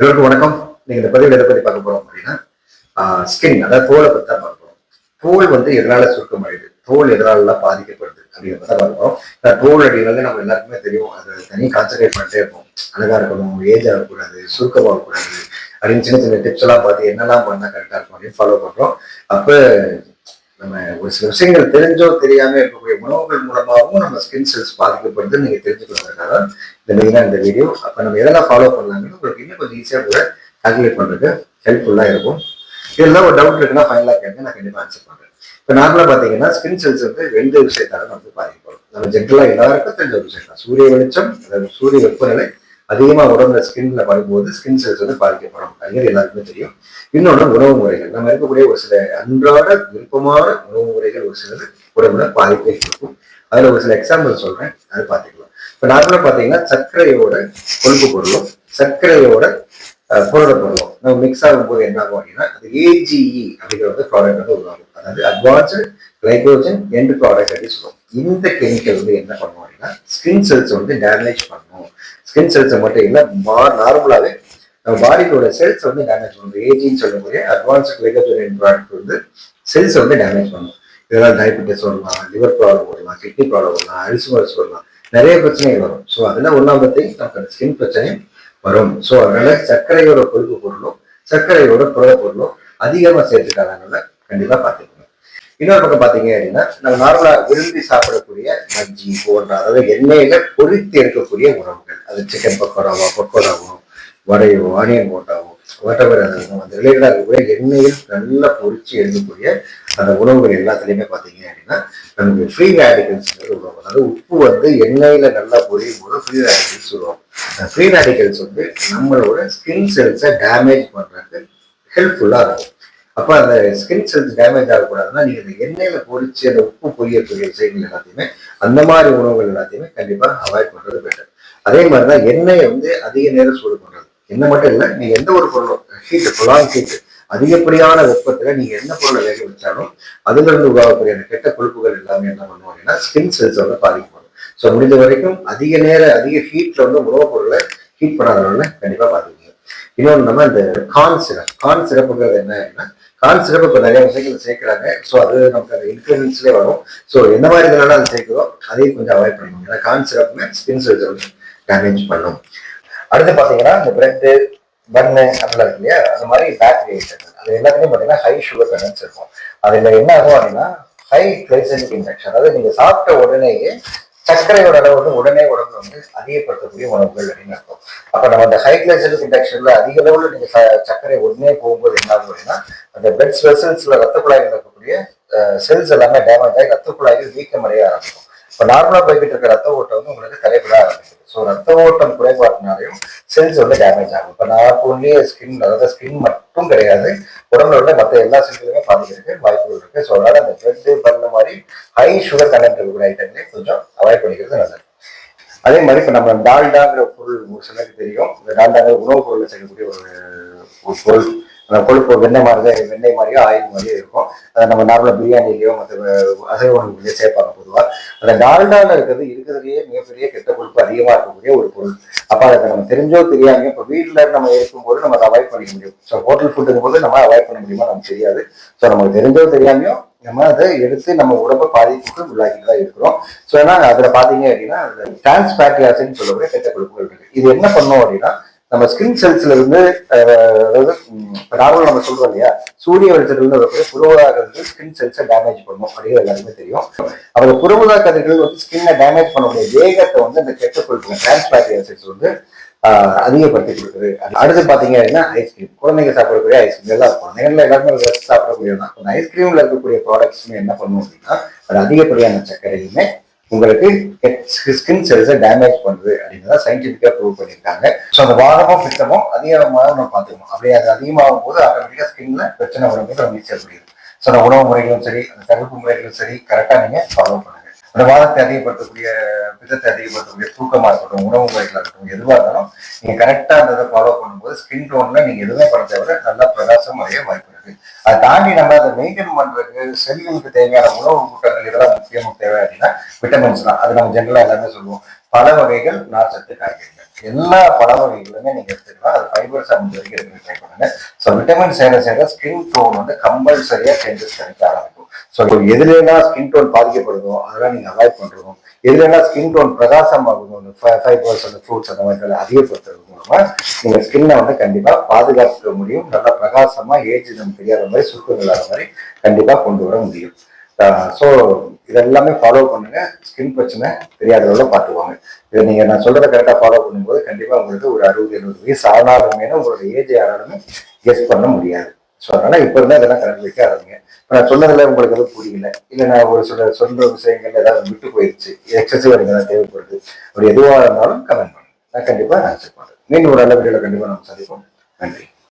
எல்லோருக்கும் வணக்கம். நீங்க இந்த பதிவில் எதை பற்றி பார்க்க போறோம் அப்படின்னா ஸ்கின் அதாவது தோலை பற்றி தான் பார்க்க போறோம். தோல் வந்து எதனால சுருக்கமடையுது தோல் எதனால பாதிக்கப்படுது அப்படிங்கிறத தான் பார்க்க போறோம். தோல் அப்படிங்கிறது நம்ம எல்லாருக்குமே தெரியும். அது தனி கான்சன்ட்ரேட் பண்ணிட்டே இருப்போம். அழகா இருக்கணும் ஏஜ் ஆகக்கூடாது சுருக்கமாகக்கூடாது அப்படின்னு சின்ன சின்ன டிப்ஸ் எல்லாம் பார்த்து என்னெல்லாம் பண்ணா கரெக்டா இருக்கும் அப்படின்னு ஃபாலோ பண்றோம். அப்போ நம்ம ஒரு சில விஷயங்கள் தெரிஞ்சோ தெரியாம இருக்கக்கூடிய உணவுகள் மூலமாகவும் நம்ம ஸ்கின் செல்ஸ் பாதிக்கப்படுது நீங்க தெரிஞ்சுக்கிறதுக்காக இந்த மெயினாக இந்த வீடியோ அப்ப நம்ம எதெல்லாம் ஃபாலோ பண்ணலாங்கன்னு உங்களுக்கு இன்னும் கொஞ்சம் ஈஸியா கூட கால்குலேட் பண்றதுக்கு ஹெல்ப்ஃபுல்லா இருக்கும். இதெல்லாம் ஒரு டவுட் இருக்குன்னா ஃபைனலா கேட்டு நான் கண்டிப்பா ஆன்சர் பண்றேன். இப்போ நார்மலா பாத்தீங்கன்னா ஸ்கின் செல்ஸ் வந்து ரெண்டு விஷயத்தால நமக்கு பாதிக்கப்படும். நம்ம ஜென்ரலா எல்லாருக்கும் தெரிஞ்ச ஒரு விஷயம் தான் சூரிய வெளிச்சம் அதாவது சூரிய வெப்பநிலை அதிகமாக உடம்புல ஸ்கின்ல படும்போது ஸ்கின் செல்ஸ் வந்து பாதிக்கப்படும். அப்படிங்கிறது எல்லாருக்குமே தெரியும். இன்னொன்று உணவு முறைகள். நம்ம இருக்கக்கூடிய ஒரு சில அன்றாட விருப்பமான உணவு முறைகள் ஒரு சிலது உடம்புல பாதிப்பை இருக்கும் அதில் ஒரு சில எக்ஸாம்பிள் சொல்கிறேன் அது பார்த்துக்கலாம். இப்போ நார்மலாக பார்த்தீங்கன்னா சர்க்கரையோட கொழுப்பு பொருளும் சர்க்கரையோட புரத பொருளும் நம்ம மிக்ஸ் ஆகும்போது என்ன ஆகும் அப்படின்னா அது ஏஜிஇ அப்படிங்கிற வந்து ப்ராடக்ட் வந்து உருவாகும். அதாவது அட்வான்ஸ்டு கிளைக்ரோஜன் எண்ட் ப்ராடக்ட் அப்படின்னு சொல்லுவோம். இந்த கெமிக்கல் வந்து என்ன பண்ணுவோம் அப்படின்னா ஸ்கின் செல்ஸ் வந்து டேமேஜ் பண்ணும். ஸ்கின் செல்ஸை மட்டும் இல்லை நார்மலாகவே நம்ம பாடியோட செல்ஸ் வந்து டேமேஜ் பண்ணும். ஏஜின்னு சொல்லக்கூடிய அட்வான்ஸ்ட் கிளைகோஜன் ப்ராடக்ட் வந்து செல்ஸ் வந்து டேமேஜ் பண்ணும். இதெல்லாம் டயபெட்டிஸ் வரலாம் லிவர் ப்ராப்ளம் வரலாம் கிட்னி ப்ராப்ளம் வரலாம் அல்சுமர்ஸ் வரலாம் நிறைய பிரச்சனைகள் வரும். ஸோ அதில் ஒன்றாவது நமக்கு அந்த ஸ்கின் பிரச்சனை வரும். ஸோ அதனால சர்க்கரையோட கொழுப்பு பொருளும் சர்க்கரையோட புரத பொருளும் அதிகமாக சேர்த்துக்காதனால கண்டிப்பாக பார்த்துக்கலாம். இன்னொரு பக்கம் பார்த்தீங்க அப்படின்னா நம்ம நார்மலாக விரும்பி சாப்பிடக்கூடிய மஜ்ஜி போன்ற அதாவது எண்ணெயில பொறித்து எடுக்கக்கூடிய உணவுகள். அது சிக்கன் பக்கோடாவோ பக்கோடாவோ வடையோ ஆனியன் போட்டாவோ whatever அது அந்த ரிலேட்டடாக இருக்கக்கூடிய எண்ணெயில் நல்லா பொறிச்சு எடுக்கக்கூடிய அந்த உணவுகள் எல்லாத்துலேயுமே பார்த்தீங்க அப்படின்னா நமக்கு ஃப்ரீ ரேடிகல்ஸ் உருவாகும் அதாவது உப்பு வந்து எண்ணெயில நல்லா பொரியும் போது ஃப்ரீ ரேடிகல்ஸ் உருவாகும் அந்த ஃப்ரீ ரேடிகல்ஸ் வந்து நம்மளோட ஸ்கின் செல்ஸை டேமேஜ் பண்றதுக்கு ஹெல்ப்ஃபுல்லாக இருக்கும். அப்போ அந்த ஸ்கின் செல்ஸ் டேமேஜ் ஆகக்கூடாதுன்னா நீங்கள் அந்த எண்ணெயில் பொறிச்சு அந்த உப்பு பொரியக்கூடிய விஷயங்கள் எல்லாத்தையுமே அந்த மாதிரி உணவுகள் எல்லாத்தையுமே கண்டிப்பாக அவாய்ட் பண்ணுறது பெட்டர் அதே மாதிரி தான் எண்ணெயை வந்து அதிக நேரம் சூடு பண்ணுறது என்ன மட்டும் இல்லை நீங்கள் எந்த ஒரு பொருளும் ஹீட்டு புலாங் ஹீட்டு அதிகப்படியான வெப்பத்தில் நீங்கள் என்ன பொருளை வேக வச்சாலும் அதுலேருந்து உருவாகக்கூடிய அந்த கெட்ட கொழுப்புகள் எல்லாமே என்ன பண்ணுவாங்கன்னா அப்படின்னா ஸ்கின் செல்ஸ் வந்து பாதிக்கப்படும் ஸோ முடிஞ்ச வரைக்கும் அதிக நேரம் அதிக ஹீட்டில் வந்து உணவுப் பொருளை ஹீட் பண்ணாதவங்க கண்டிப்பாக பாதிக்கணும் இன்னொன்று நம்ம இந்த கான் சிரப் கான் சிறப்புங்கிறது என்ன அப்படின்னா கான் சிரப் இப்போ நிறைய விஷயங்கள் சேர்க்குறாங்க. ஸோ அது நமக்கு அந்த இன்க்ரீடியன்ஸ்லேயே வரும். ஸோ எந்த மாதிரி இதனால அது சேர்க்குதோ அதையும் கொஞ்சம் அவாய்ட் பண்ணணும். ஏன்னா கான் சிரப்புமே ஸ்கின் செல்ஸ் வந்து டேமேஜ் பண்ணும். அடுத்து பார்த்தீங்கன்னா இந்த பிரெட்டு பன்னு அப்படிலாம் இருக்கு இல்லையா? அந்த மாதிரி பேக்கரி ஐட்டங்கள் அது எல்லாத்துலேயும் பார்த்தீங்கன்னா ஹை சுகர் கண்டென்ட்ஸ் இருக்கும். அதில் என்ன ஆகும் அப்படின்னா ஹை கிளைசமிக் இன்ஃபெக்ஷன் அதாவது நீங்கள் சாப்பிட்ட உடனேயே சர்க்கரையோட அளவு வந்து உடனே உடம்பு வந்து அதிகப்படுத்தக்கூடிய உணவுகள் அப்படின்னு அர்த்தம். அப்ப நம்ம அந்த ஹை கிளைசமிக் இண்டக்ஷன்ல அதிக அளவுல நீங்க சர்க்கரை உடனே போகும்போது என்ன ஆகும் அப்படின்னா அந்த பிளட் வெசல்ஸ்ல ரத்த குழாயில் இருக்கக்கூடிய செல்ஸ் எல்லாமே டேமேஜ் ஆகி ரத்த குழாயில் வீக்கம் அடைய ஆரம்பிக்கும். இப்போ நார்மலாக போய்கிட்டு இருக்க ரத்த ஓட்டம் வந்து உங்களுக்கு தடைபட ஆரம்பிச்சிருக்கு ஸோ ரத்த ஓட்டம் குறைபாட்டினாலையும் செல்ஸ் வந்து டேமேஜ் ஆகும். இப்போ நாட் ஒன்லி ஸ்கின் அதாவது ஸ்கின் மட்டும் கிடையாது. உடம்புல உள்ள மற்ற எல்லா செல்களுமே பாதிக்கிறதுக்கு வாய்ப்புகள் இருக்கு. ஸோ அதனால அந்த பிரெட் பண்ண மாதிரி ஹை சுகர் கண்டென்ட் இருக்கக்கூடிய ஐட்டங்களே கொஞ்சம் அவாய்ட் பண்ணிக்கிறது நல்லது. அதே மாதிரி இப்போ நம்ம டால்டாங்கிற பொருள் ஒரு சிலருக்கு தெரியும். இந்த டால்டாங்கிற உணவுப் பொருளை செய்யக்கூடிய ஒரு பொருள். அந்த கொழுப்பு வெண்ணெய் மாதிரி தான் வெண்ணெய் மாதிரியோ ஆயில் மாதிரியோ இருக்கும். அதை நம்ம நார்மலாக பிரியாணிலேயோ மற்ற அசைவ உணவுலையோ சேர்ப்பாங்க பொதுவாக அந்த டால்டால இருக்கிறது இருக்கிறதுலயே மிகப்பெரிய கெட்ட கொழுப்பு அதிகமாக இருக்கக்கூடிய ஒரு பொருள். அப்போ அதை நம்ம தெரிஞ்சோ தெரியாமையோ இப்போ வீட்டில் நம்ம இருக்கும்போது நம்ம அதை அவாய்ட் பண்ணிக்க முடியும். ஸோ ஹோட்டல் ஃபுட்டுங்கும் போது நம்ம அவாய்ட் பண்ண முடியுமா நமக்கு தெரியாது. ஸோ நமக்கு தெரிஞ்சோ தெரியாமையோ நம்ம அதை எடுத்து நம்ம உடம்பை பாதிப்புக்கு உள்ளாக்கிட்டு தான் இருக்கிறோம். ஸோ ஏன்னா அதில் பார்த்தீங்க அப்படின்னா டிரான்ஸ் ஃபேட்டி ஆசிட்னு சொல்லக்கூடிய கெட்ட கொழுப்புகள் இருக்கு. இது என்ன பண்ணும் அப்படின்னா நம்ம ஸ்கின் செல்ஸ்ல இருந்து அதாவது நார்மலாக நம்ம சொல்றோம் இல்லையா? சூரிய வெளிச்சத்துல இருந்து வரக்கூடிய கதிர்கள் ஸ்கின் செல்ஸை டேமேஜ் பண்ணும். அப்படிங்கிறது எல்லாருமே தெரியும். அவங்க புறவதா கதிர்கள் வந்து ஸ்கின்னை டேமேஜ் பண்ணக்கூடிய வேகத்தை வந்து அந்த கெட்ட கொழுப்பு டிரான்ஸ்பேட்டி ஆசிட்ஸ் வந்து அதிகப்படுத்தி கொடுக்குது. அடுத்து பார்த்தீங்க அப்படின்னா ஐஸ்கிரீம் குழந்தைங்க சாப்பிடக்கூடிய ஐஸ்கிரீம் எல்லாம் குழந்தைங்கள எல்லாருமே சாப்பிடக்கூடிய தான் ஐஸ்கிரீம்ல இருக்கக்கூடிய ப்ராடக்ட்ஸுமே என்ன பண்ணும் அப்படின்னா அது அதிகப்படியான சர்க்கரையுமே உங்களுக்கு ஸ்கின் செல்ஸை டேமேஜ் பண்ணுது அப்படிங்கிறத சயின்டிஃபிக்காக ப்ரூவ் பண்ணியிருக்காங்க. ஸோ அந்த வாரமும் பித்தமும் அதிகமாக நம்ம பார்த்துக்கணும். அப்படி அது அதிகமாகும் போது ஆட்டோமேட்டிக்காக ஸ்கின்ல பிரச்சனை வரும்போது நம்ம நீச்சல் முடியும் ஸோ அந்த உணவு முறைகளும் சரி அந்த தடுப்பு முறைகளும் சரி கரெக்டாக நீங்கள் ஃபாலோ பண்ணுங்க. அந்த வாதத்தை அதிகப்படுத்தக்கூடிய பித்தத்தை அதிகப்படுத்தக்கூடிய தூக்கமாக இருக்கட்டும் உணவு முறைகளாக இருக்கட்டும் எதுவாக இருந்தாலும் நீங்கள் கரெக்டாக அந்த இதை ஃபாலோ பண்ணும்போது ஸ்கின் டோனில் நீங்கள் எதுவுமே பண்ண விட நல்லா பிரகாசம் அடைய வாய்ப்பு இருக்கு. அதை தாண்டி நம்ம அதை மெயின்டைன் பண்ணுறதுக்கு செல்களுக்கு தேவையான உணவு கூட்டங்கள் இதெல்லாம் முக்கியமாக தேவை அப்படின்னா விட்டமின்ஸ் தான். அது நம்ம ஜென்ரலாக எல்லாமே சொல்லுவோம். பல வகைகள் நார்ச்சத்து காய்கறிகள். எல்லா பல வகைகளுமே நீங்க எடுத்துக்கலாம் அது ஃபைபர் சார்ந்த வரைக்கும் எடுக்க ட்ரை பண்ணுங்க. ஸோ விட்டமின் சேர சேர ஸ்கின் டோன் வந்து கம்பல்சரியா சேஞ்சஸ் கிடைக்க ஆரம்பிக்கும். ஸோ எதுலாம் ஸ்கின் டோன் பாதிக்கப்படுதோ அதெல்லாம் நீங்க அவாய்ட் பண்றதும் எதுலாம் ஸ்கின் டோன் பிரகாசமாகுதோ அந்த ஃபைபர்ஸ் அந்த ஃப்ரூட்ஸ் அந்த மாதிரி அதிகப்படுத்துறது மூலமா நீங்க ஸ்கின்னை வந்து கண்டிப்பா பாதுகாத்துக்க முடியும். நல்லா பிரகாசமா ஏஜ் நம்ம தெரியாத மாதிரி சுருக்கம் இல்லாத மாதிரி கண்டிப்பா கொண்டு வர முடியும். ஸோ இதெல்லாமே ஃபாலோ பண்ணுங்க. ஸ்கின் பிரச்சனை தெரியாத அளவில் பார்த்துக்குவாங்க இதை நீங்க நான் சொல்றதை கரெக்டாக ஃபாலோ பண்ணும்போது கண்டிப்பாக உங்களுக்கு ஒரு அறுபது எழுபது வயசு ஆனாலுமே உங்களோட ஏஜ் யாராலுமே கெஸ் பண்ண முடியாது. ஸோ அதனால இப்போ இருந்தால் இதெல்லாம் கடைபிடிக்க ஆரம்பிங்க இப்போ நான் சொன்னதில் உங்களுக்கு எதுவும் புரியல. இல்லை நான் ஒரு சில சொல்ற விஷயங்கள் ஏதாவது விட்டு போயிடுச்சு எக்ஸசிவ் எனக்கு தேவைப்படுது. அப்படி எதுவாக இருந்தாலும் கமெண்ட் பண்ணுங்க. நான் கண்டிப்பாக ஆன்சர் பண்ணுறேன் மீண்டும் ஒரு நல்ல வீடியோவில் கண்டிப்பாக நம்ம சந்திப்போம். நன்றி.